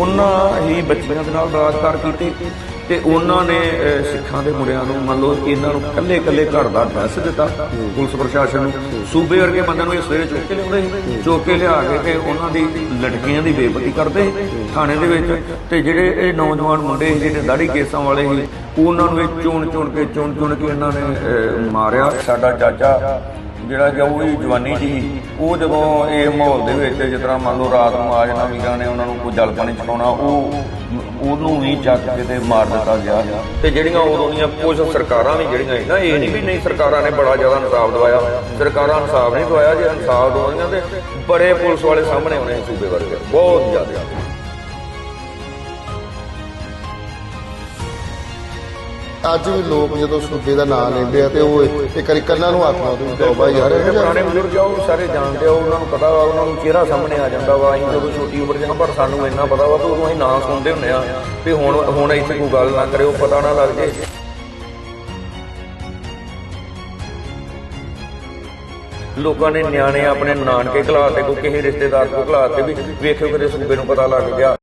ਉਹਨਾਂ ਹੀ ਬੱਚਿਆਂ ਦੇ ਨਾਲ ਬਲਾਤਕਾਰ ਕੀਤੇ ਤੇ ਉਹਨਾਂ ਨੇ ਸਿੱਖਾਂ ਦੇ ਮੁੰਡਿਆਂ ਨੂੰ ਮੰਨ ਲਓ ਇਹਨਾਂ ਨੂੰ ਕੱਲੇ ਕੱਲੇ ਘਰ ਦਾ ਡਰੈਸ ਦਿੱਤਾ ਪੁਲਿਸ ਪ੍ਰਸ਼ਾਸਨ ਨੂੰ। ਸੂਬੇ ਵਰਗੇ ਬੰਦਿਆਂ ਨੂੰ ਇਹ ਸਵੇਰੇ ਚੁੱਕ ਕੇ ਲਿਆਉਂਦੇ ਸੀ। ਚੁੱਕ ਕੇ ਲਿਆ ਕੇ ਤੇ ਉਹਨਾਂ ਦੀ ਲੜਕੀਆਂ ਦੀ ਬੇਇੱਜ਼ਤੀ ਕਰਦੇ ਥਾਣੇ ਦੇ ਵਿੱਚ। ਤੇ ਜਿਹੜੇ ਇਹ ਨੌਜਵਾਨ ਮੁੰਡੇ ਸੀ, ਜਿਹੜੇ ਦਾੜੀ ਕੇਸਾਂ ਵਾਲੇ ਸੀ, ਉਹਨਾਂ ਨੂੰ ਇਹ ਚੁਣ ਚੁਣ ਕੇ ਚੁਣ ਚੁਣ ਕੇ ਇਹਨਾਂ ਨੇ ਮਾਰਿਆ। ਸਾਡਾ ਚਾਚਾ ਜਿਹੜਾ ਕਿ ਉਹ ਹੀ ਜਵਾਨੀ ਸੀ, ਉਹ ਜਦੋਂ ਇਹ ਮਾਹੌਲ ਦੇ ਵਿੱਚ ਜਿਸ ਤਰ੍ਹਾਂ ਮੰਨ ਲਓ ਰਾਤ ਨੂੰ ਆ ਜਾਣਾ ਵੀਰਾਂ ਨੇ ਉਹਨਾਂ ਨੂੰ ਕੋਈ ਜਲ ਪਾਣੀ ਛਕਾਉਣਾ, ਉਹ ਉਹਨੂੰ ਵੀ ਚੱਕ ਕੇ ਤੇ ਮਾਰ ਦਿੱਤਾ ਗਿਆ। ਤੇ ਜਿਹੜੀਆਂ ਉਦੋਂ ਦੀਆਂ ਕੁਝ ਸਰਕਾਰਾਂ ਵੀ ਜਿਹੜੀਆਂ ਸੀ ਨਾ, ਇਹ ਨਹੀਂ ਵੀ ਨਹੀਂ, ਸਰਕਾਰਾਂ ਨੇ ਬੜਾ ਜ਼ਿਆਦਾ ਇਨਸਾਫ ਦਵਾਇਆ। ਸਰਕਾਰਾਂ ਇਨਸਾਫ ਨਹੀਂ ਦਵਾਇਆ, ਜੇ ਇਨਸਾਫ ਦਵਾਈਆਂ ਤੇ ਬੜੇ ਪੁਲਿਸ ਵਾਲੇ ਸਾਹਮਣੇ ਆਉਣੇ ਸੂਬੇ ਵਰਗੇ। ਬਹੁਤ ਜ਼ਿਆਦਾ। ਅੱਜ ਵੀ ਲੋਕ ਜਦੋਂ ਸੂਬੇ ਦਾ ਨਾਮ ਲੈਂਦੇ ਆ ਤੇ ਉਹ ਇੱਕ ਵਾਰੀ ਕੰਨਾਂ ਨੂੰ ਹੱਥ ਲਾਉਂਦੇ ਨੇ ਤੌਬਾ ਯਾਰ ਜਿਹੜੇ ਪੁਰਾਣੇ ਬਜ਼ੁਰਗ ਆ ਉਹ ਸਾਰੇ ਜਾਣਦੇ ਆ ਉਹਨਾਂ ਨੂੰ ਪਤਾ ਵਾ ਉਹਨਾਂ ਨੂੰ ਚਿਹਰਾ ਸਾਹਮਣੇ ਆ ਜਾਂਦਾ ਵਾ। ਅਸੀਂ ਜਦੋਂ ਛੋਟੀ ਉਮਰ ਹਾਂ ਪਰ ਸਾਨੂੰ ਇੰਨਾ ਪਤਾ ਵਾ ਤੇ ਉਦੋਂ ਅਸੀਂ ਨਾਂ ਸੁਣਦੇ ਹੁੰਦੇ ਆ ਵੀ ਹੁਣ ਹੁਣ ਇੱਥੇ ਕੋਈ ਗੱਲ ਨਾ ਕਰਿਓ ਪਤਾ ਨਾ ਲੱਗ ਜੇ। ਲੋਕਾਂ ਨੇ ਨਿਆਣੇ ਆਪਣੇ ਨਾਨਕੇ ਘਲਾਤੇ ਕੋਈ ਕਿਸੇ ਰਿਸ਼ਤੇਦਾਰ ਕੋ ਘਲਾਤੇ ਵੀ ਵੇਖਿਓ ਕਦੇ ਸੂਬੇ ਨੂੰ ਪਤਾ ਲੱਗ ਗਿਆ।